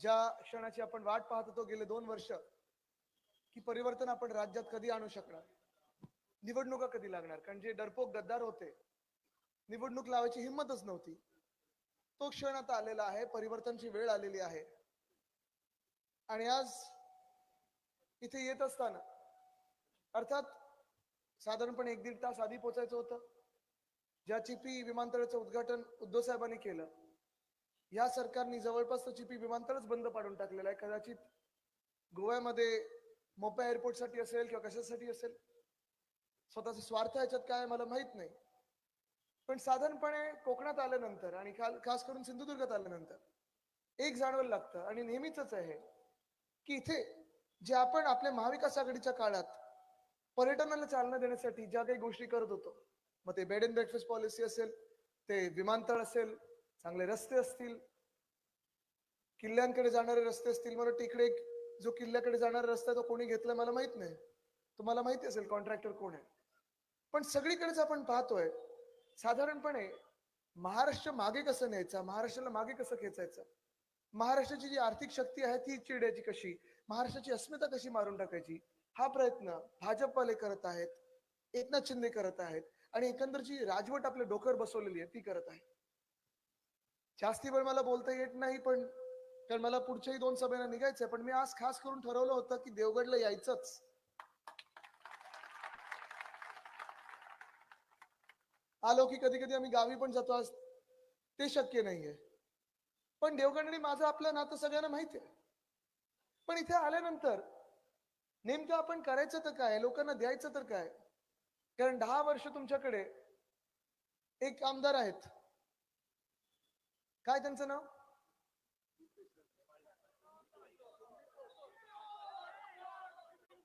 ज्या क्षणाची आपण वाट पाहत होतो गेले दोन वर्ष की परिवर्तन आपण राज्यात कधी आणू शकणार? निवडणुका कधी लागणार? कारण जे डरपोक गद्दार होते निवडणूक लावायची हिंमतच नव्हती. तो क्षण आता आलेला आहे परिवर्तनची वेळ आलेली आहे. आणि आज इथे येत असताना अर्थात साधारणपणे एक दीड तास आधी पोचायचं होतं ज्या चिपी विमानतळाचं उद्घाटन उद्धव साहेबांनी केलं. या सरकारने जवळपास तो चिपी विमानतळच बंद पाडून टाकलेलं आहे. कदाचित गोव्यामध्ये मोपा एअरपोर्टसाठी असेल किंवा कशासाठी असेल? स्वतःचा स्वार्थ याच्यात काय मला माहीत नाही. पण साधारणपणे कोकणात आल्यानंतर आणि खाल- खास करून सिंधुदुर्गात आल्यानंतर एक जाणवायला लागतं आणि नेहमीच आहे की इथे जे आपण आपल्या महाविकास आघाडीच्या काळात पर्यटनाला चालना देण्यासाठी ज्या काही गोष्टी करत होतो मग ते बेड अँड ब्रेकफास्ट पॉलिसी असेल ते विमानतळ असेल चांगले रस्ते असतील किल्ल्यांकडे जाणारे रस्ते असतील मला तिकडे जो किल्ल्याकडे जाणारा रस्ता तो कोणी घेतलाय मला माहीत नाही. तुम्हाला माहिती असेल कॉन्ट्रॅक्टर कोण आहे. पण सगळीकडेच आपण पाहतोय साधारणपणे महाराष्ट्र मागे कसं न्यायचा महाराष्ट्राला मागे कसं खेचायचं? महाराष्ट्राची जी आर्थिक शक्ती आहे ती चिड्याची कशी? महाराष्ट्राची अस्मिता कशी मारून टाकायची? हा प्रयत्न भाजपवाले करत आहेत एकनाथ शिंदे करत आहेत आणि एकंदर जी राजवट आपल्या डोक्यावर बसवलेली आहे ती करत आहे जास्ती वेळ मला बोलता येत नाही पण कारण मला पुढच्याही दोन सभेला निघायचंय पण मी आज खास करून ठरवलं होतं की देवगडला यायचंच. आलो की कधी कधी आम्ही गावी पण जातो आज ते शक्य नाहीये. पण देवगड आणि माझं आपलं नातं सगळ्यांना माहिती आहे. पण इथे आल्यानंतर नेमकं आपण करायचं तर काय? लोकांना द्यायचं तर काय? कारण दहा वर्ष तुमच्याकडे एक आमदार आहेत. काय त्यांचं नाव?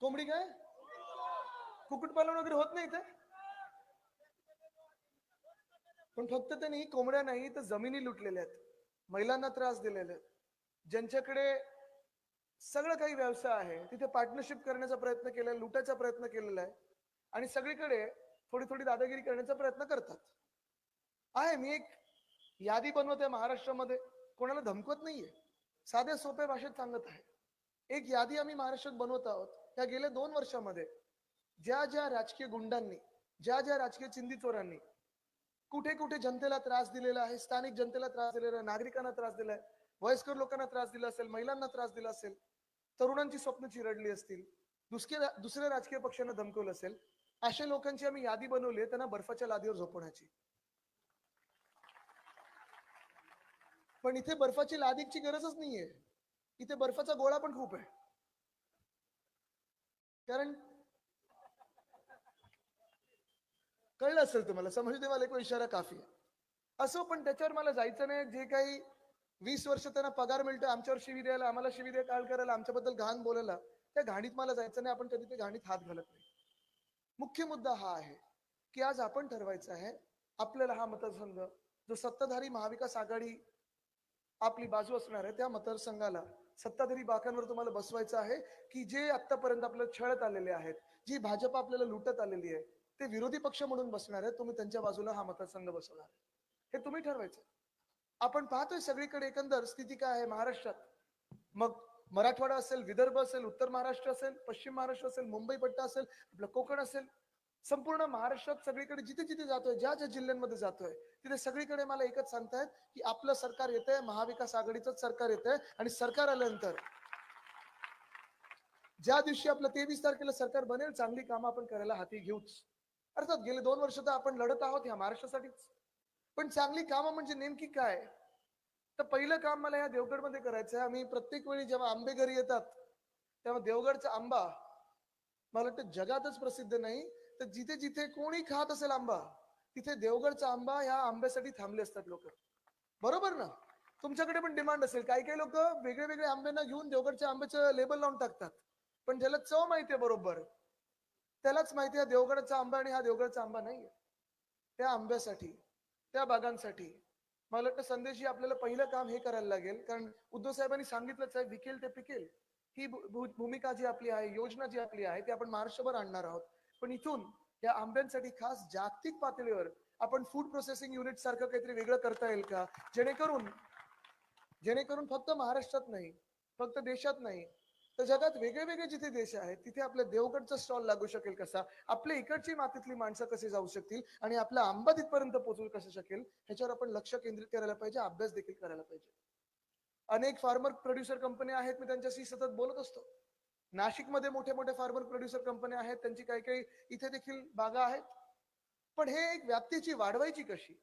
कोंबडी काय? कुक्कुटपालन वगैरे होत नाही ते पण फक्त त्यांनी कोंबड्या नाही तर जमिनी लुटलेल्या आहेत. महिलांना त्रास दिलेले. आहेत ज्यांच्याकडे सगळं काही व्यवसाय आहे तिथे पार्टनरशिप करण्याचा प्रयत्न केला लुटायचा प्रयत्न केलेला आहे. आणि सगळीकडे थोडी थोडी दादागिरी करण्याचा प्रयत्न करतात. आहे मी एक यादी बनवत आहे महाराष्ट्रामध्ये. कोणाला धमकवत नाहीये. साध्या सोप्या भाषेत सांगत आहे. एक यादी आम्ही महाराष्ट्रात बनवत आहोत. या गेल्या दोन वर्षामध्ये ज्या ज्या राजकीय गुंडांनी ज्या ज्या राजकीय चिंदी चोरांनी कुठे कुठे जनतेला त्रास दिलेला आहे स्थानिक जनतेला त्रास दिलेला आहे नागरिकांना त्रास दिलाय वयस्कर लोकांना त्रास दिला असेल महिलांना त्रास दिला असेल तरुणांची स्वप्न चिरडली असतील दुसऱ्या दुसऱ्या राजकीय पक्षांना धमकवलं असेल अशा लोकांची आम्ही यादी बनवली आहे त्यांना बर्फाच्या लादीवर झोपवण्याची. पण इथे बर्फाची लादीची गरजच नाहीये. इथे बर्फाचा गोळा पण खूप आहे. कारण कळलं असेल तुम्हाला समजू दे मला एक इशारा काफी आहे. असो पण त्याच्यावर मला जायचं नाही जे काही वीस वर्ष त्यांना पगार मिळतो आमच्यावर शिवी द्यायला आम्हाला शिवी द्या काळ करायला आमच्याबद्दल घाण बोलायला त्या घाणीत मला जायचं नाही आपण कधी ते घाणीत हात घालत नाही. मुख्य मुद्दा हा आहे की आज आपण ठरवायचं आहे आपल्याला हा मतदारसंघ जो सत्ताधारी महाविकास आघाडी आपली बाजू असणार आहे त्या मतदारसंघाला. सत्ताधारी बाकांवर तुम्हाला बसवायचं आहे की जे आतापर्यंत आपल्याला छळत आलेले आहेत जी भाजप आपल्याला लुटत आलेली आहे ते विरोधी पक्ष म्हणून बसणार आहे तुम्ही त्यांच्या बाजूला हा मतदारसंघ बसवणार हे तुम्ही ठरवायचं. आपण पाहतोय सगळीकडे एकंदर स्थिती काय आहे महाराष्ट्रात. मग मराठवाडा असेल विदर्भ असेल उत्तर महाराष्ट्र असेल पश्चिम महाराष्ट्र असेल मुंबई पट्टा असेल आपलं कोकण असेल संपूर्ण महाराष्ट्रात सगळीकडे जिथे जिथे जातोय ज्या ज्या जिल्ह्यांमध्ये जातोय तिथे सगळीकडे मला एकच सांगतायत की आपलं सरकार येतंय महाविकास आघाडीचंच सरकार येतंय आणि सरकार आल्यानंतर ज्या दिवशी आपलं तेवीस तारखेला सरकार बनेल चांगली कामं आपण करायला हाती घेऊच. अर्थात गेले दोन वर्ष तर आपण लढत आहोत ह्या महाराष्ट्रासाठीच. पण चांगली कामं म्हणजे नेमकी काय? तर पहिलं काम मला या देवगडमध्ये करायचं आहे आम्ही प्रत्येक वेळी जेव्हा आंबे घरी येतात तेव्हा देवगडचा आंबा मला वाटतं जगातच प्रसिद्ध नाही तर जिथे जिथे कोणी खात असेल आंबा तिथे देवगडचा आंबा ह्या आंब्यासाठी थांबले असतात लोक. बरोबर ना? तुमच्याकडे पण डिमांड असेल. काही काही लोक वेगळे वेगळे आंब्यांना घेऊन देवगडच्या आंब्याचं लेबल लावून टाकतात. पण ज्याला चव माहितीये बरोबर त्यालाच माहिती आहे देवगडचा आंबा आणि हा देवगडचा आंबा नाहीये. त्या आंब्यासाठी त्या बागांसाठी मला वाटतं संदेशी आपल्याला पहिलं काम हे करायला लागेल. कारण उद्धव साहेबांनी सांगितलंच आहे विकेल ते पिकेल. ही भू- भूमिका जी आपली आहे योजना जी आपली आहे ती आपण महाराष्ट्रभर आणणार आहोत. पण इथून या आंब्यांसाठी खास जागतिक पातळीवर आपण फूड प्रोसेसिंग युनिट सारखं काहीतरी वेगळं करता येईल का? जेणेकरून जेणेकरून फक्त महाराष्ट्रात नाही फक्त देशात नाही तर जगात वेगळे वेगळे जिथे देश आहेत तिथे आपल्या देवगडचा स्टॉल लागू शकेल कसा? आपल्या इकडची मातीतली माणसं कशी जाऊ शकतील? आणि आपला आंबा तिथपर्यंत पोहोचू कसं शकेल? ह्याच्यावर आपण लक्ष केंद्रित करायला पाहिजे अभ्यास देखील करायला पाहिजे. अनेक फार्मर प्रोड्युसर कंपन्या आहेत मी त्यांच्याशी सतत बोलत असतो. नाशिकमध्ये मोठे मोठे फार्मर प्रोड्युसर कंपन्या आहेत त्यांची काही काही इथे देखील बागा आहेत. पण हे एक व्याप्तीची वाढवायची कशी?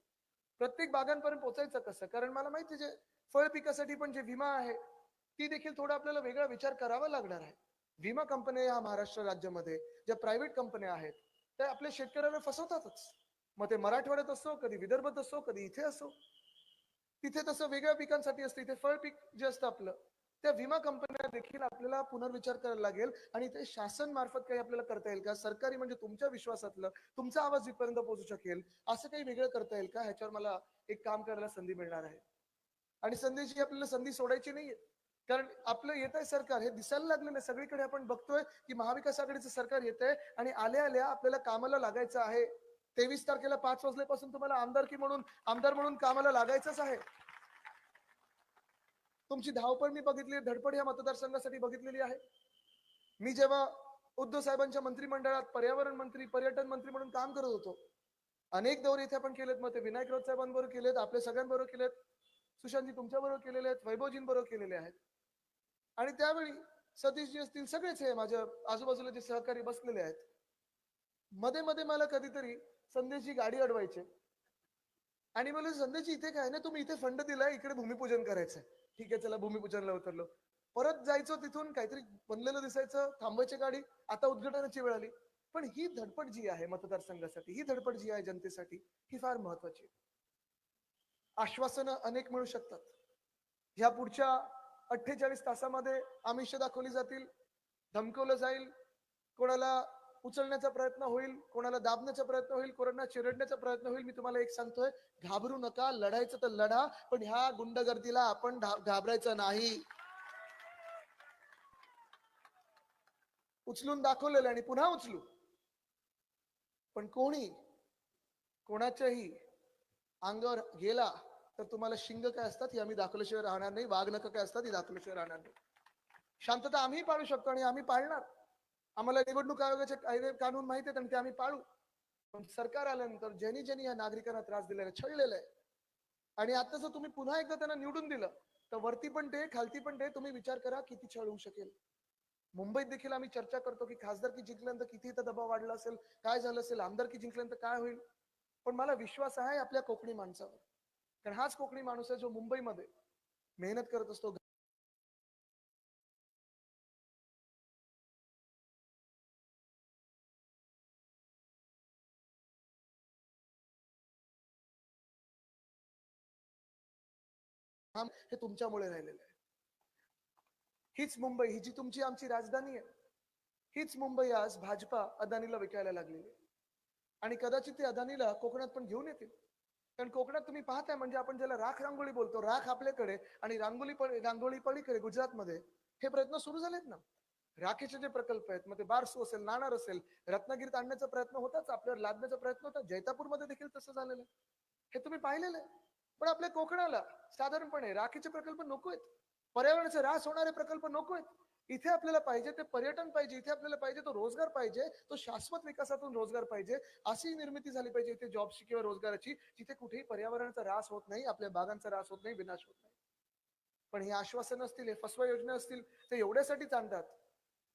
प्रत्येक बागांपर्यंत पोहोचायचं कसं? कारण मला माहिती जे फळ पिकासाठी पण जे विमा आहे ती देखील थोडा आपल्याला वेगळा विचार करावा लागणार आहे. विमा कंपन्या ह्या महाराष्ट्र राज्यामध्ये ज्या प्रायव्हेट कंपन्या आहेत त्या आपल्या शेतकऱ्याला फसवतातच. मग ते मराठवाड्यात असो कधी विदर्भात असो कधी इथे असो. तिथे तसं वेगळ्या पिकांसाठी असतं इथे फळ पीक जे असतं आपलं त्या विमा कंपन्या देखील आपल्याला पुनर्विचार करायला लागेल आणि ते शासन मार्फत काही आपल्याला करता येईल का? सरकारी म्हणजे तुमच्या विश्वासातलं तुमचा आवाज जिथपर्यंत पोहोचू शकेल असं काही वेगळं करता येईल का? ह्याच्यावर मला एक काम करायला संधी मिळणार आहे. आणि संधीची आपल्याला संधी सोडायची नाहीये. कारण आपलं येत आहे सरकार हे दिसायला लागलेलं आहे. सगळीकडे आपण बघतोय की महाविकास आघाडीचं सरकार येत आहे आणि आल्या आल्या आपल्याला कामाला लागायचं आहे. तेवीस तारखेला पाच वाजल्यापासून तुम्हाला आमदारकी म्हणून आमदार म्हणून कामाला लागायचंच आहे. तुमची धावपळ मी बघितली धडपड या मतदारसंघासाठी बघितलेली आहे. मी जेव्हा उद्धव साहेबांच्या मंत्रिमंडळात पर्यावरण मंत्री पर्यटन मंत्री म्हणून काम करत होतो अनेक दौरे इथे आपण केलेत मग ते विनायक राऊत साहेबांबरोबर केलेत आपल्या सगळ्यांबरोबर केलेत सुशांतजी तुमच्या बरोबर केलेले आहेत वैभवजींबरोबर केलेले आहेत. आणि त्यावेळी सतीशजी असतील सगळेच हे माझ्या आजूबाजूला जे सहकारी बसलेले आहेत मध्ये मध्ये मला कधीतरी संदेशजी गाडी अडवायचे. आणि मला संध्याची इथे काय ना तुम्ही इथे फंड दिलाय इकडे भूमिपूजन करायचंय. ठीक आहे चला भूमिपूजनला उतरलो. परत जायचो तिथून काहीतरी बनलेलं दिसायचं थांबायची गाडी आता उद्घाटनाची वेळ आली. पण ही धडपड जी आहे मतदारसंघासाठी ही धडपड जी आहे जनतेसाठी ही फार महत्वाची आश्वासनं अनेक मिळू शकतात. ह्या पुढच्या अठ्ठेचाळीस तासामध्ये आमिष दाखवली जातील धमकवलं जाईल कोणाला उचलण्याचा प्रयत्न होईल कोणाला दाबण्याचा प्रयत्न होईल कोणाला चिरडण्याचा प्रयत्न होईल मी तुम्हाला एक सांगतोय घाबरू नका लढायचं तर लढा पण ह्या गुंडगर्दीला आपण घाबरायचं नाही. उचलून दाखवलेलं आणि पुन्हा उचलू. पण कोणी कोणाच्याही अंगावर गेला तर तुम्हाला शिंग काय असतात ही आम्ही दाखवल्याशिवाय राहणार नाही वाघ नख काय असतात हे दाखवल्याशिवाय राहणार नाही. शांतता आम्ही पाळू शकतो आणि आम्ही पाळणार. आम्हाला निवडणूक आयोगाचे कायदे कानून माहिती आहेत आणि ते आम्ही पाळू. पण सरकार आल्यानंतर ज्यांनी ज्यांनी या नागरिकांना त्रास दिलेला आहे छळलेला आहे आणि आता जर तुम्ही पुन्हा एकदा त्यांना निवडून दिलं तर वरती पण ते खालती पण ते तुम्ही विचार करा किती छळ होऊ शकेल. मुंबईत देखील आम्ही चर्चा करतो की खासदारकी जिंकल्यानंतर किती इथं दबाव वाढला असेल काय झालं असेल आमदारकी जिंकल्यानंतर काय होईल? पण मला विश्वास आहे आपल्या कोकणी माणसावर. कारण हाच कोकणी माणूस आहे जो मुंबईमध्ये मेहनत करत असतो काम हे तुमच्यामुळे राहिलेलं आहे. हीच मुंबई ही जी तुमची आमची राजधानी आहे हीच मुंबई आज भाजपा अदानीला विकायला लागलेली आहे. आणि कदाचित ते अदानीला कोकणात पण घेऊन येतील. कारण कोकणात तुम्ही पाहताय म्हणजे आपण ज्याला राख रांगोळी बोलतो राख आपल्याकडे आणि रांगोळी पण रांगोळी पळीकडे गुजरातमध्ये हे प्रयत्न सुरू झालेत ना? राखेचे जे प्रकल्प आहेत मग ते बारसू असेल नाणार असेल रत्नागिरीत आणण्याचा प्रयत्न होताच आपल्यावर लादण्याचा प्रयत्न होता जैतापूरमध्ये देखील तसं झालेलं आहे. हे तुम्ही पाहिलेलं आहे. पण आपल्या कोकणाला साधारणपणे राखीचे प्रकल्प नको आहेत. पर्यावरणाचे ऱ्हास होणारे प्रकल्प नको आहेत. इथे आपल्याला पाहिजे ते पर्यटन पाहिजे इथे आपल्याला पाहिजे तो रोजगार पाहिजे तो शाश्वत विकासातून रोजगार पाहिजे अशी निर्मिती झाली पाहिजे इथे जॉबची किंवा रोजगाराची जिथे कुठेही पर्यावरणाचा ऱ्हास होत नाही आपल्या बागांचा ऱ्हास होत नाही विनाश होत नाही. पण हे आश्वासन असतील हे फसवा योजना असतील ते एवढ्यासाठीच आणतात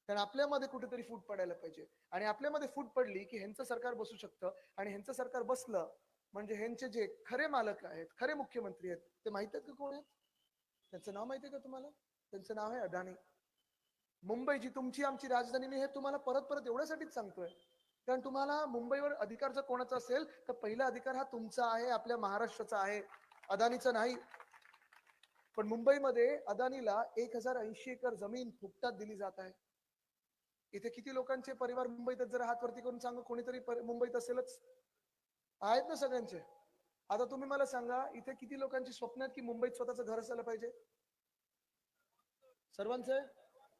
कारण आपल्यामध्ये कुठेतरी फूट पडायला पाहिजे. आणि आपल्यामध्ये फूट पडली की ह्यांचं सरकार बसू शकतं. आणि ह्यांचं सरकार बसलं म्हणजे ह्यांचे जे खरे मालक आहेत खरे मुख्यमंत्री आहेत ते माहीत आहेत का कोण आहेत? त्यांचं नाव माहिती आहे का तुम्हाला? त्यांचं नाव आहे अदानी मुंबई जी तुमची आमची राजधानी मी हे तुम्हाला परत परत एवढ्यासाठीच सांगतोय. कारण तुम्हाला मुंबईवर अधिकार जर कोणाचा असेल तर पहिला अधिकार हा तुमचा आहे आपल्या महाराष्ट्राचा आहे. अदानीचा नाही. पण मुंबईमध्ये अदानीला एक हजार ऐंशी एकर जमीन फुकटात दिली जात आहे. इथे किती लोकांचे परिवार मुंबईत जर हात वरती करून सांगा कोणीतरी मुंबईत असेलच. आहेत ना सगळ्यांचे. आता तुम्ही मला सांगा इथे किती लोकांची स्वप्न आहेत की मुंबईत स्वतःचं घर असायला पाहिजे? सर्वांचे?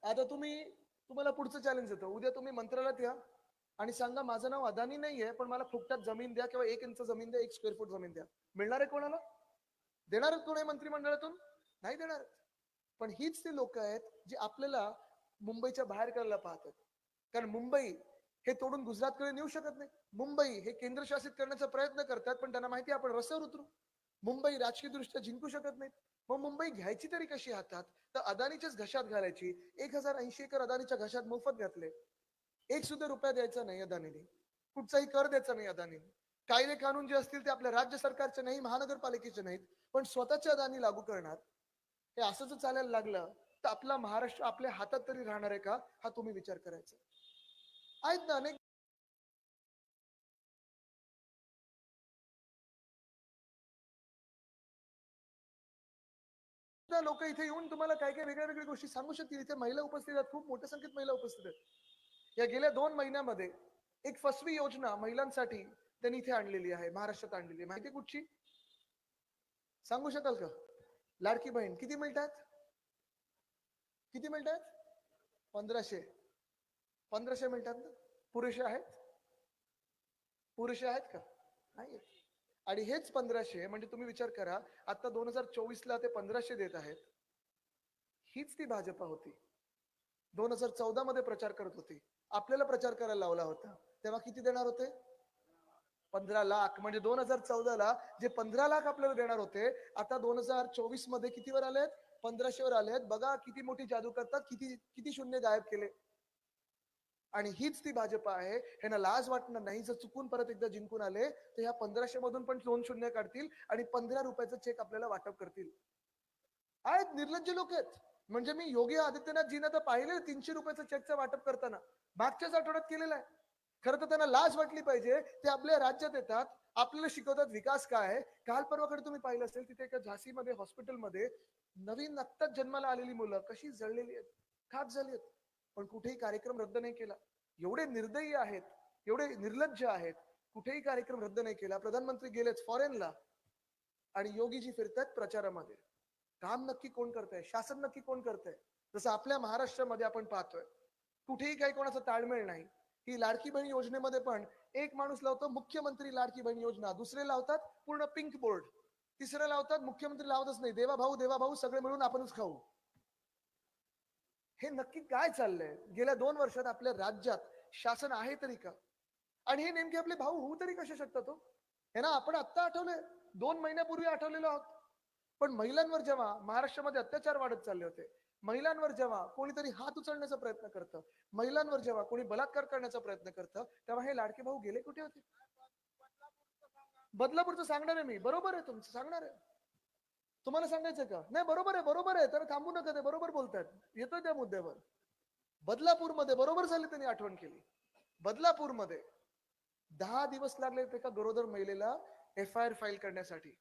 आता तुम्ही तुम्हाला पुढचं चॅलेंज येतं. उद्या तुम्ही मंत्रालयात या आणि सांगा माझं नाव अदानी नाहीये पण मला फुकटात जमीन द्या किंवा एक इंच जमीन द्या एक स्क्वेअर फूट जमीन द्या. मिळणार आहे कोणाला? देणार आहेत कोणी मंत्रिमंडळातून? नाही देणार. पण हीच ती लोक आहेत जी आपल्याला मुंबईच्या बाहेर करायला पाहतात. कारण मुंबई हे तोडून गुजरातकडे नेऊ शकत नाही. मुंबई हे केंद्रशासित करण्याचा प्रयत्न करतात पण त्यांना माहिती आपण रस्त्यावर उतरू. मुंबई राजकीय दृष्ट्या जिंकू शकत नाहीत. मग मुंबई घ्यायची तरी कशी हातात? तर अदानीच्याच घशात घालायची. एक हजार ऐंशी एकर अदानीच्या घशात मोफत घातले. एक सुद्धा रुपया द्यायचा नाही अदानीने. कुठचाही कर द्यायचा नाही अदानीने. कायदे कानून जे असतील ते आपल्या राज्य सरकारचे नाही महानगरपालिकेचे नाहीत पण स्वतःच्या अदानी लागू करणार. हे असं जर चालायला लागलं तर आपला महाराष्ट्र आपल्या हातात तरी राहणार आहे का? हा तुम्ही विचार करायचा. आहेत ना अनेक लोक इथे येऊन तुम्हाला काय काय वेगळ्या वेगळ्या गोष्टी सांगू शकतील? इथे महिला उपस्थित आहेत खूप मोठ्या संख्येत महिला उपस्थित आहेत. या गेल्या दोन महिन्यामध्ये एक फसवी योजना महिलांसाठी त्यांनी इथे आणलेली आहे महाराष्ट्रात आणलेली आहे. माहिती कुठची? सांगू शकाल का? लाडकी बहीण किती मिळतात? किती मिळतात? पंधराशे. पंधराशे मिनिटात पुरुष पुरेसे आहेत? पुरेसे आहेत का? नाही आणि हेच पंधराशे म्हणजे तुम्ही विचार करा आता दोन हजार चोवीस ला ते पंधराशे देत आहेत. हीच ती भाजपा होती. दोन हजार चौदा मध्ये प्रचार करत होती. आपल्याला प्रचार करायला लावला होता. तेव्हा किती देणार होते? पंधरा लाख. म्हणजे दोन हजार चौदाला जे पंधरा लाख आपल्याला देणार होते आता दोन हजार चोवीसमध्ये कितीवर वर आले आहेत बघा किती मोठी जादू करतात किती किती शून्य गायब केले. आणि हीच ती भाजपा आहे. ह्यांना लाज वाटणार नाही. जर चुकून परत एकदा जिंकून आले तर ह्या पंधराशे मधून पण दोन शून्य काढतील आणि पंधरा रुपयाचा चेक आपल्याला वाटप करतील. आहेत निर्लज्ज लोक आहेत. म्हणजे मी योगी आदित्यनाथजींना तर पाहिले तीनशे रुपयाचं चेकचं वाटप करताना. मागच्याच आठवड्यात केलेलं आहे. खरं तर त्यांना लाज वाटली पाहिजे. ते आपल्या राज्यात येतात. आपल्याला शिकवतात विकास काय आहे. काल परवाकडे तुम्ही पाहिलं असेल तिथे एका झाशीमध्ये हॉस्पिटलमध्ये नवीन आत्ताच जन्माला आलेली मुलं कशी जळलेली आहेत. खाक झाली आहेत. पण कुठेही कार्यक्रम रद्द नाही केला. एवढे निर्दयी आहेत एवढे निर्लज्ज आहेत कुठेही कार्यक्रम रद्द नाही केला. प्रधानमंत्री गेलेच फॉरेनला आणि योगीजी फिरतायत प्रचारामध्ये. काम नक्की कोण करतंय? शासन नक्की कोण करतंय? जसं आपल्या महाराष्ट्रामध्ये आपण पाहतोय कुठेही काही कोणाचा ताळमेळ नाही. ही लाडकी बहीण योजनेमध्ये पण एक माणूस लावतो मुख्यमंत्री लाडकी बहीण योजना. दुसरे लावतात पूर्ण पिंक बोर्ड तिसरे लावतात मुख्यमंत्री लावतच नाही. देवा भाऊ देवा भाऊ सगळे मिळून आपणच खाऊ. हे नक्की काय चाललंय? गेल्या दोन वर्षात आपल्या राज्यात शासन आहे तरी का? आणि हे नेमके आपले भाऊ होऊ तरी कसे शकतात तो हे ना आपण आत्ता आठवले दोन महिन्यापूर्वी आठवलेलो आहोत. पण महिलांवर जेव्हा महाराष्ट्रामध्ये अत्याचार वाढत चालले होते महिलांवर जेव्हा कोणीतरी हात उचलण्याचा प्रयत्न करतं महिलांवर जेव्हा कोणी बलात्कार करण्याचा प्रयत्न करतं तेव्हा हे लाडके भाऊ गेले कुठे होते? बदलापूरचं सांगणार आहे मी. बरोबर आहे तुमचं सांगणार आहे. तुम्हाला सांगायचं का? नाही बरोबर आहे बरोबर आहे. तर थांबू नका ते बरोबर बोलतात येतोय त्या मुद्द्यावर. बदलापूरमध्ये बरोबर झाले त्यांनी आठवण केली. बदलापूरमध्ये दहा दिवस लागले एका गरोदर महिलेला एफ आय आर फाईल करण्यासाठी.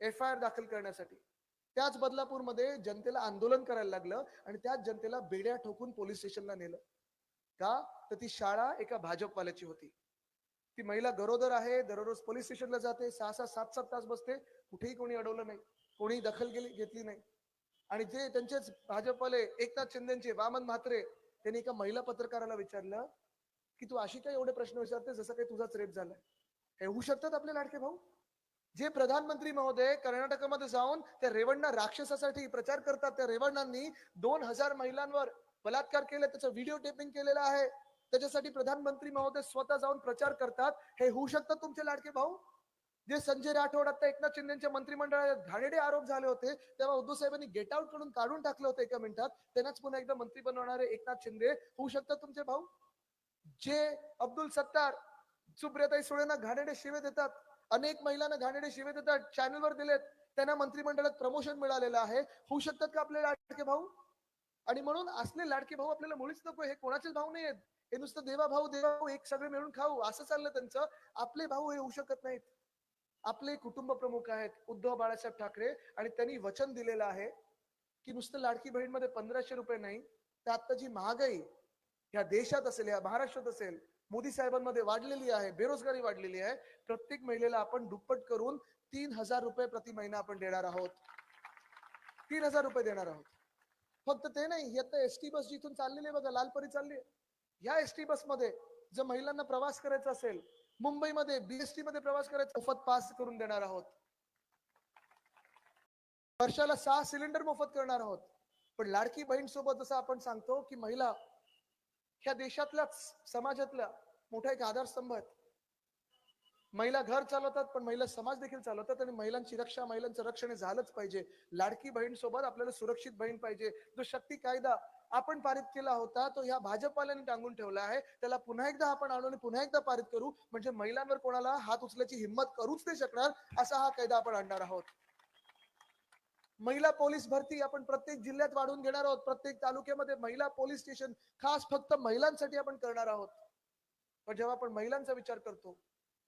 एफ आय आर दाखल करण्यासाठी. त्याच बदलापूरमध्ये जनतेला आंदोलन करायला लागलं आणि त्याच जनतेला बेड्या ठोकून पोलीस स्टेशनला नेलं. का? तर ती शाळा एका भाजपवाल्याची होती. ती महिला गरोदर आहे दररोज पोलीस स्टेशनला जाते सहा सहा सात सात तास बसते कुठेही कोणी अडवलं नाही. कोणी दखल केली घेतली नाही. आणि जे त्यांचेच भाजपवाले एकनाथ शिंदेचे वामन म्हात्रे त्यांनी एका महिला पत्रकाराला विचारलं की तू अशी काय एवढे प्रश्न विचारते जसं काही तुझाच रेप झालाय? हे होऊ शकतात आपले लाडके भाऊ? जे प्रधानमंत्री महोदय कर्नाटकामध्ये जाऊन त्या रेवण्णा राक्षसासाठी प्रचार करतात त्या रेवण्णांनी दोन हजार महिलांवर बलात्कार केले त्याचं व्हिडिओ टेपिंग केलेलं आहे. त्याच्यासाठी प्रधानमंत्री महोदय स्वतः जाऊन प्रचार करतात. हे होऊ शकतात तुमचे लाडके भाऊ? जे संजय राठोड आता एकनाथ शिंदेच्या मंत्रिमंडळात घाणेरडे आरोप झाले होते तेव्हा उद्धव साहेबांनी गेट आउटकडून काढून टाकलं होतं एका मिनिटात. त्यांनाच पुन्हा एकदा मंत्री बनवणारे एकनाथ शिंदे. होऊ शकतात तुमचे भाऊ? जे अब्दुल सत्तार सुप्रियाताई सुळेंना घाणेडे शिवे देतात अनेक महिलांना घाणेडे शिवे देतात चॅनलवर दिलेत त्यांना मंत्रिमंडळात प्रमोशन मिळालेलं आहे. होऊ शकतात का आपले लाडके भाऊ? आणि म्हणून असले लाडके भाऊ आपल्याला मुळीच नको हे कोणाचेच भाऊ नाही आहेत हे नुसतं देवा भाऊ देवा भाऊ एक सगळे मिळून खाऊ असं चाललं त्यांचं. आपले भाऊ हे होऊ शकत नाहीत. आपले कुटुंब प्रमुख आहेत उद्धव बाळासाहेब ठाकरे आणि त्यांनी वचन दिलेलं आहे की नुसतं लाडकी बहीणमध्ये पंधराशे रुपये नाही तर आता जी महागाई ह्या देशात असेल या महाराष्ट्रात असेल मोदी साहेबांमध्ये वाढलेली आहे बेरोजगारी वाढलेली आहे प्रत्येक महिलेला आपण दुप्पट करून तीन हजार रुपये प्रति महिना आपण देणार आहोत तीन हजार रुपये देणार आहोत फक्त ते नाही आता एस टी बस जिथून चाललेली आहे बघा लालपरी चालली आहे. या एस टी बस जर महिलांना प्रवास करायचा असेल मुंबईमध्ये बीएसटी मध्ये प्रवास करायचा मोफत पास करून देणार आहोत. वर्षाला सहा सिलेंडर मोफत करणार आहोत. पण लाडकी बहीण सोबत जसं आपण सांगतो की महिला ह्या देशातल्याच समाजातल्या मोठा एक आधारस्तंभ आहेत. महिला घर चालवतात पण महिला समाज देखील चालवतात आणि महिलांची रक्षा महिलांचं रक्षण झालंच पाहिजे. लाडकी बहीण सोबत आपल्याला सुरक्षित बहीण पाहिजे. जो शक्ती कायदा आपण पारित केला होता तो ह्या भाजपाल्याने टांगून ठेवला आहे. त्याला पुन्हा एकदा आपण आणून पुन्हा एकदा पारित करू. म्हणजे महिलांवर कोणाला हात उचलायची हिंमत करूच नाही शकणार असा हा कायदा आपण आणणार आहोत. महिला पोलीस भरती आपण प्रत्येक जिल्ह्यात वाढवून घेणार आहोत. प्रत्येक तालुक्यामध्ये महिला पोलीस स्टेशन खास फक्त महिलांसाठी आपण करणार आहोत. पण जेव्हा आपण महिलांचा विचार करतो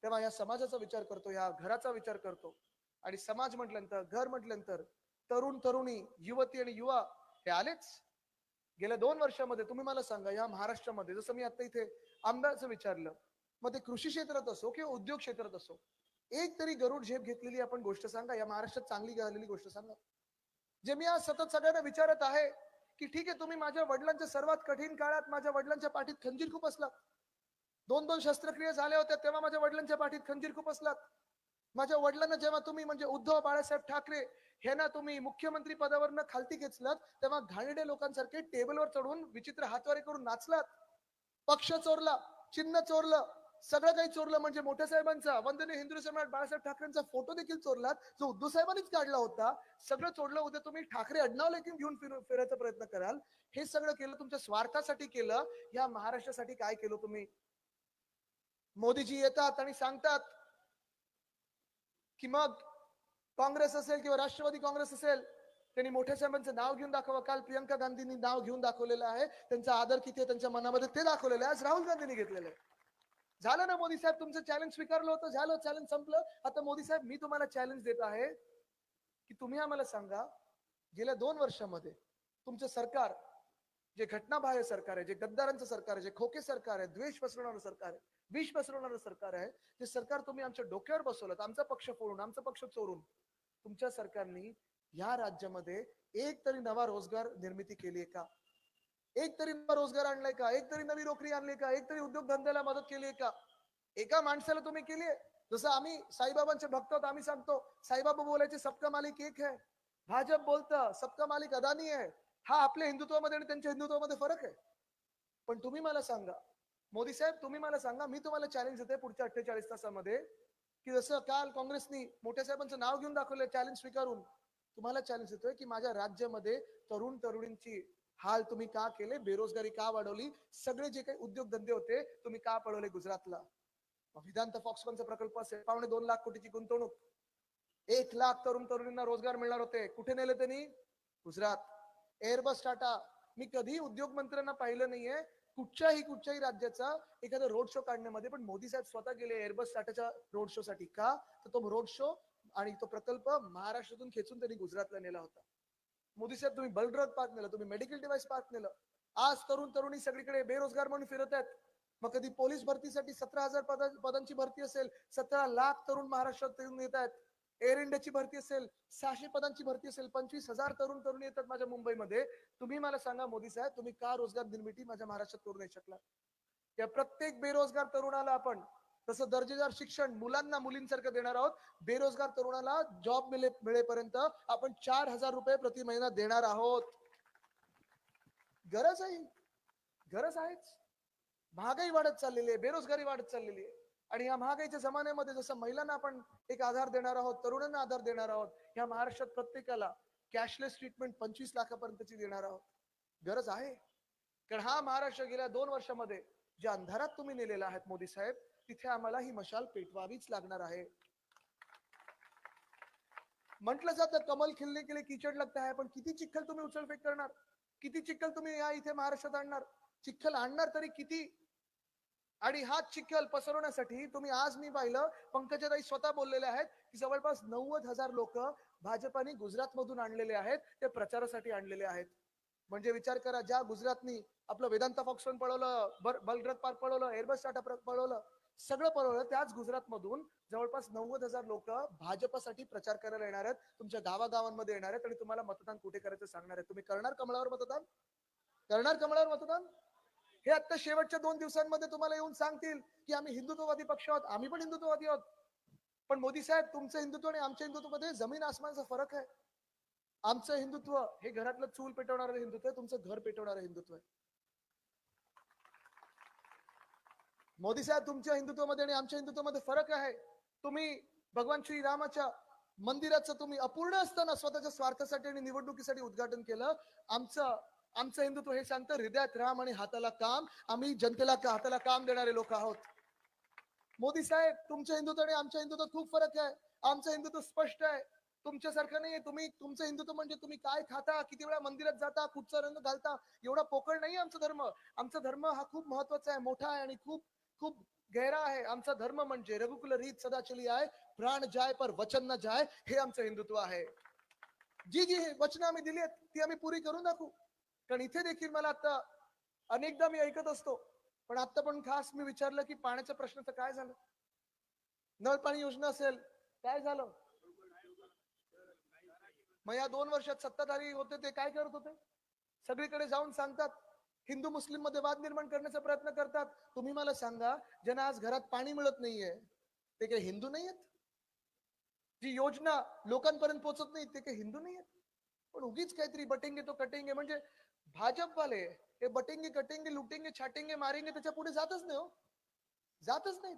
तेव्हा या समाजाचा विचार करतो या घराचा विचार करतो. आणि समाज म्हटल्यानंतर घर म्हटल्यानंतर तरुण तरुणी युवती आणि युवा हे आलेच. गेल्या दोन वर्षामध्ये तुम्ही मला सांगा या महाराष्ट्रामध्ये जसं मी आता इथे आमदारचं विचारलं मग ते कृषी क्षेत्रात असो किंवा उद्योग क्षेत्रात असो एक तरी गरुड झेप घेतलेली आपण गोष्ट सांगा या महाराष्ट्रात चांगली झालेली गोष्ट सांगा. जे मी आज सतत सगळ्यांना विचारत आहे की ठीक आहे तुम्ही माझ्या वडिलांच्या सर्वात कठीण काळात माझ्या वडिलांच्या पाठीत खंजीर खूप असला दोन दोन शस्त्रक्रिया झाल्या होत्या तेव्हा माझ्या वडिलांच्या पाठीत खंजीर खूप असलात. माझ्या वडिलांना जेव्हा तुम्ही म्हणजे उद्धव बाळासाहेब ठाकरे हे ना तुम्ही मुख्यमंत्री पदावरनं खालती घेतलात तेव्हा घाणेडे लोकांसारखे टेबलवर चढून विचित्र हातवारे करून नाचलात. पक्ष चोरला चिन्ह चोरलं सगळं काही चोरलं म्हणजे मोठ्या साहेबांचा वंदनीय हिंदू सम्राट बाळासाहेब ठाकरेंचा फोटो देखील चोरलात. जो उद्धव साहेबांनीच काढला होता सगळं चोरलं. उद्या तुम्ही ठाकरे अडनाव लेखी घेऊन फिरायचा प्रयत्न कराल. हे सगळं केलं तुमच्या स्वार्थासाठी केलं. या महाराष्ट्रासाठी काय केलं तुम्ही? मोदीजी येतात आणि सांगतात की मग काँग्रेस असेल किंवा राष्ट्रवादी काँग्रेस असेल त्यांनी मोठ्या साहेबांचं नाव घेऊन दाखवा काल प्रियंका गांधींनी नाव घेऊन दाखवलेलं आहे. त्यांचा आदर किती आहे त्यांच्या मनामध्ये ते दाखवलेलं आहे. आज राहुल गांधींनी घेतलेलं आहे. झालं ना मोदी साहेब तुमचं चॅलेंज स्वीकारलं होतं. झालं चॅलेंज संपलं. आता मोदी साहेब मी तुम्हाला चॅलेंज देत आहे की तुम्ही आम्हाला सांगा गेल्या दोन वर्षामध्ये तुमचं सरकार जे घटनाबाह्य सरकार आहे जे गद्दारांचं सरकार आहे जे खोके सरकार आहे द्वेष पसरवणारं सरकार आहे विष बसवणारं सरकार आहे. ते सरकार तुम्ही आमच्या डोक्यावर बसवलं आमचा पक्ष फोडून आमचा पक्ष चोरून. तुमच्या सरकारनी या राज्यामध्ये एक तरी नवा रोजगार निर्मिती केली आहे का? एक तरी नवा रोजगार आणलाय का? एक तरी नवी नोकरी आणली का? एक तरी उद्योगधंद्याला मदत केली आहे का? एका माणसाला तुम्ही केली आहे जसं आम्ही साईबाबांचे भक्त आहोत आम्ही सांगतो साईबाबा बोलायचे सबका मालिक एक आहे भाजप बोलतं सबका मालिक अदानी आहे हा आपल्या हिंदुत्वामध्ये आणि त्यांच्या हिंदुत्वामध्ये फरक आहे. पण तुम्ही मला सांगा मोदी साहेब तुम्ही मला सांगा मी तुम्हाला चॅलेंज देते पुढच्या अठ्ठेचाळीस तासामध्ये. की जसं काल काँग्रेसनी मोठ्या साहेबांचं नाव घेऊन दाखवलं चॅलेंज स्वीकारून. तुम्हाला चॅलेंज देतोय की माझ्या राज्यामध्ये तरुण तरुणींची हाल तुम्ही का केले बेरोजगारी का वाढवली सगळे जे काही उद्योगधंदे होते तुम्ही का पळवले गुजरातला? विधांत फॉक्सकॉनचा प्रकल्प असेल पावणे दोन लाख कोटीची गुंतवणूक. एक लाख तरुण तरुणींना रोजगार मिळणार होते. कुठे नेले त्यांनी? गुजरात. एअरबस टाटा मी कधी उद्योग मंत्र्यांना पाहिलं नाहीये कुठच्याही कुठच्याही राज्याचा एखादा रोड शो काढण्यामध्ये पण मोदी साहेब स्वतः गेले एअरबस टाटाच्या रोड शो साठी. का? तर तो रोड शो आणि तो प्रकल्प महाराष्ट्रातून खेचून त्यांनी गुजरातला नेला होता. मोदी साहेब तुम्ही बलड्रग पार्क नेलं तुम्ही मेडिकल डिव्हाइस पार्क नेलं. आज तरुण तरुणी सगळीकडे बेरोजगार म्हणून फिरत आहेत. मग कधी पोलीस भरतीसाठी सतरा हजार पदांची भरती असेल सतरा लाख तरुण महाराष्ट्रात येत आहेत. एअर इंडियाची भरती असेल सहाशे पदांची भरती असेल पंचवीस हजार तरुण तरुणी येतात माझ्या मुंबईमध्ये. तुम्ही मला सांगा मोदी साहेब तुम्ही का रोजगार निर्मिती माझ्या महाराष्ट्रात करू नाही शकला? त्या प्रत्येक बेरोजगार तरुणाला आपण तसं दर्जेदार शिक्षण मुलांना मुलींसारखं देणार आहोत. बेरोजगार तरुणाला जॉब मिळे मिळेपर्यंत आपण चार हजार रुपये प्रति महिना देणार आहोत. गरज आहे गरज आहेच. महागाई वाढत चाललेली आहे बेरोजगारी वाढत चाललेली आहे. आणि या महागाईच्या जमान्यामध्ये जसं महिलांना आपण एक आधार देणार आहोत तरुणांना आधार देणार आहोत या महाराष्ट्रात प्रत्येकाला कॅशलेस ट्रीटमेंट पंचवीस लाखापर्यंतची देणार आहोत. गरज आहे. कारण हा महाराष्ट्र गेल्या दोन वर्षामध्ये ज्या अंधारात तुम्ही नेलेला आहात मोदी साहेब तिथे आम्हाला ही मशाल पेटवावीच लागणार आहे. म्हटलं जातं कमल खिलने केले किचड लगता आहे पण किती चिखल तुम्ही उचलफेक करणार? किती चिखल तुम्ही या इथे महाराष्ट्रात आणणार? चिखल आणणार तरी किती आणि हा चिखल पसरवण्यासाठी तुम्ही आज मी पाहिलं पंकजाताई स्वतः बोललेले आहेत की जवळपास नव्वद हजार लोक भाजपाने गुजरात मधून आणलेले आहेत ते प्रचारासाठी आणलेले आहेत. म्हणजे विचार करा ज्या गुजरातनी आपलं वेदांता फॉक्सॉन पळवलं बलग्रत पार्क पळवलं एअरबस टाटा पळवलं सगळं पळवलं त्याच गुजरात मधून जवळपास नव्वद हजार लोक भाजपासाठी प्रचार करायला येणार आहेत तुमच्या गावागावांमध्ये येणार आहेत आणि तुम्हाला मतदान कुठे करायचं सांगणार आहे तुम्ही करणार कमळावर मतदान? करणार कमळावर मतदान? हे आता शेवटच्या दोन दिवसांमध्ये तुम्हाला येऊन सांगतील की आम्ही हिंदुत्ववादी पक्ष आहोत आम्ही पण हिंदुत्ववादी आहोत. पण मोदी साहेब तुमचं हिंदुत्व आणि आमच्या हिंदुत्वमध्ये जमीन आसमानचा फरक आहे. आमचं हिंदुत्व हे घरातलं चूल पेटवणारं हिंदुत्व आहे तुमचं घर पेटवणारं हिंदुत्व आहे. मोदी साहेब तुमच्या हिंदुत्वामध्ये आणि आमच्या हिंदुत्वामध्ये फरक आहे. तुम्ही भगवान श्रीरामाच्या मंदिराचं तुम्ही अपूर्ण असताना स्वतःच्या स्वार्थासाठी आणि निवडणुकीसाठी उद्घाटन केलं. आमचं आमचं हिंदुत्व हे सांगतं हृदयात राम आणि हाताला काम. आम्ही जनतेला हाताला काम देणारे लोक आहोत. मोदी साहेब तुमच्या हिंदुत्व आणि आमच्या हिंदुत्व खूप फरक आहे. आमचं हिंदुत्व स्पष्ट आहे. तुमच्यासारखं नाहीये. तुम्ही तुमचं हिंदुत्व म्हणजे तुम्ही काय खाता किती वेळा मंदिरात जाता कुठचा रंग घालता एवढा पोकळ नाही आमचा धर्म. आमचा धर्म हा खूप महत्त्वाचा आहे मोठा आहे आणि खूप खूप गहरा आहे. आमचा धर्म म्हणजे रघुकुल रीत सदाचली आहे. प्राण जाय पर वचन न जाय हे आमचं हिंदुत्व आहे. जी जी हे वचन आम्ही दिली आहेत ती आम्ही पुरी करून दाखवू. कारण इथे देखील मला आता अनेकदा मी ऐकत असतो पण आता पण खास मी विचारलं की पाण्याच्या प्रश्नाचं काय झालं? नळ पाणी योजना असेल काय झालं? मग या दोन वर्षात सत्ताधारी होते ते काय करत होते? सगळीकडे जाऊन सांगतात हिंदू मुस्लिममध्ये वाद निर्माण करण्याचा प्रयत्न करतात. तुम्ही मला सांगा ज्यांना आज घरात पाणी मिळत नाहीये ते काही हिंदू नाही आहेत जी योजना लोकांपर्यंत पोहोचत नाही ते काही हिंदू नाही आहेत पण उगीच काहीतरी बटेंगे तो कटेंगे म्हणजे भाजपवाले हे बटेंगे कटेंगे लुटेंगे छाटेंगे मारेंगे त्याच्या पुढे जातच नाही हो. जातच नाहीत.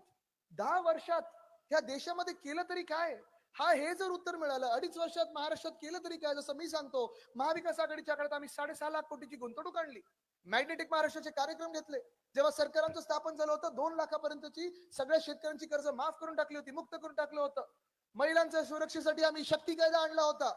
दहा वर्षात ह्या देशामध्ये केलं तरी काय? हा हे जर उत्तर मिळालं अडीच वर्षात महाराष्ट्रात केलं तरी काय? जसं मी सांगतो महाविकास आघाडीच्या काळात आम्ही साडेसहा लाख कोटीची गुंतवणूक आणली. मॅग्नेटिक महाराष्ट्राचे कार्यक्रम घेतले. जेव्हा सरकारांचं स्थापन झालं होतं दोन लाखापर्यंतची सगळ्या शेतकऱ्यांची कर्ज माफ करून टाकली होती मुक्त करून टाकलं होतं. महिलांच्या सुरक्षेसाठी आम्ही शक्ती कायदा आणला होता.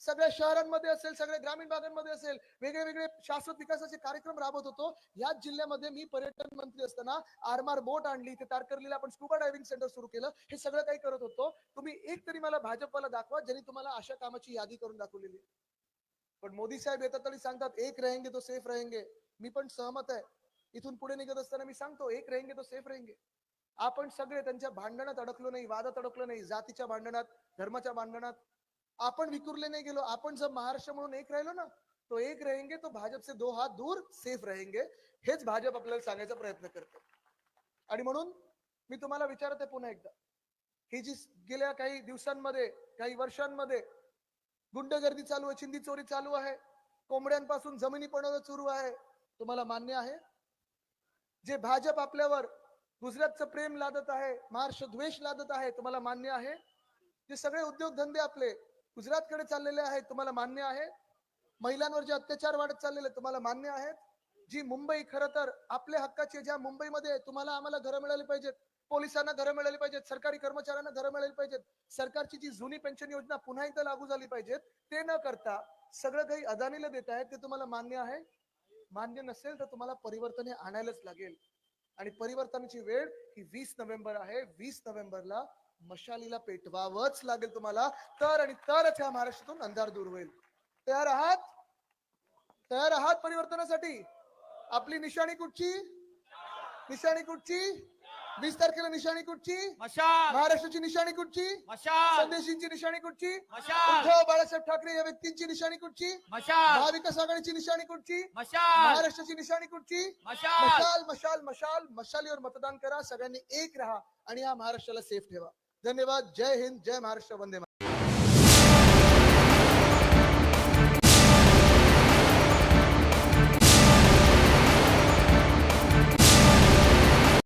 सगळ्या शहरांमध्ये असेल सगळ्या ग्रामीण भागांमध्ये असेल वेगळे वेगळे शाश्वत विकासाचे कार्यक्रम राबवत होतो. याच जिल्ह्यामध्ये मी पर्यटन मंत्री असताना आरमार बोट आणली इथे तारकर्लीला आपण स्कुबा डायव्हिंग सेंटर सुरू केलं हे सगळं काही करत होतो. तुम्ही एक तरी मला भाजपवाला दाखवा ज्यांनी तुम्हाला अशा कामाची यादी करून दाखवलेली. पण मोदी साहेब येतात आणि सांगतात एक रहेंगे तो सेफ रहेंगे. मी पण सहमत आहे. इथून पुढे निघत असताना मी सांगतो एक रहेंगे तो सेफ रहेंगे. आपण सगळे त्यांच्या भांडणात अडकलो नाही वादात अडकलो नाही जातीच्या भांडणात धर्माच्या भांडणात आपण विखुरले नाही गेलो आपण जर महाराष्ट्र म्हणून एक राहिलो ना तो एक रहेंगे तो भाजपचे दो हात दूर सेफ रहेंगे. हेच भाजप आपल्याला सांगायचा प्रयत्न करते. आणि म्हणून मी तुम्हाला विचारते पुन्हा एकदा. ही जी गेल्या काही दिवसांमध्ये काही वर्षांमध्ये गुंडगर्दी चालू आहे चिंदी चोरी चालू आहे कोंबड्यांपासून जमिनी पडवणं सुरू आहे तुम्हाला मान्य आहे? जे भाजप आपल्यावर गुजरातचं प्रेम लादत आहे महाराष्ट्र द्वेष लादत आहे तुम्हाला मान्य आहे? जे सगळे उद्योगधंदे आपले गुजरातकडे चाललेले आहेत तुम्हाला मान्य आहे. महिलांवर जे अत्याचार वाढत चाललेले तुम्हाला मान्य आहेत. जी मुंबई खरं तर आपल्या हक्काची ज्या मुंबईमध्ये तुम्हाला आम्हाला घरं मिळाली पाहिजेत पोलिसांना घरं मिळाली पाहिजेत सरकारी कर्मचाऱ्यांना घरं मिळाली पाहिजेत सरकारची जी जुनी पेन्शन योजना पुन्हा एकदा लागू झाली पाहिजेत ते न करता सगळं काही अदानीला देत आहेत ते तुम्हाला मान्य आहे. मान्य नसेल तर तुम्हाला परिवर्तन हे आणायलाच लागेल. आणि परिवर्तनाची वेळ ही वीस नोव्हेंबर आहे. वीस नोव्हेंबरला मशालीला पेटवावंच लागेल तुम्हाला. तर आणि तरच ह्या महाराष्ट्रातून अंधार दूर होईल. तयार आहात? तयार आहात परिवर्तनासाठी? आपली निशाणी कुठची? निशाणी कुठची? वीस तारखेला निशाणी कुठची? महाराष्ट्राची निशाणी कुठची? मशाल! संदेशींची निशाणी कुठची? उद्धव बाळासाहेब ठाकरे या व्यक्तींची निशाणी कुठची? मशाल! महाविकास आघाडीची निशाणी कुठची? महाराष्ट्राची निशाणी कुठची? मशाल! मशाल मशाल मशाल! मशालीवर मतदान करा सगळ्यांनी एक राहा आणि या महाराष्ट्राला सेफ ठेवा. धन्यवाद. जय हिंद जय महाराष्ट्र वंदे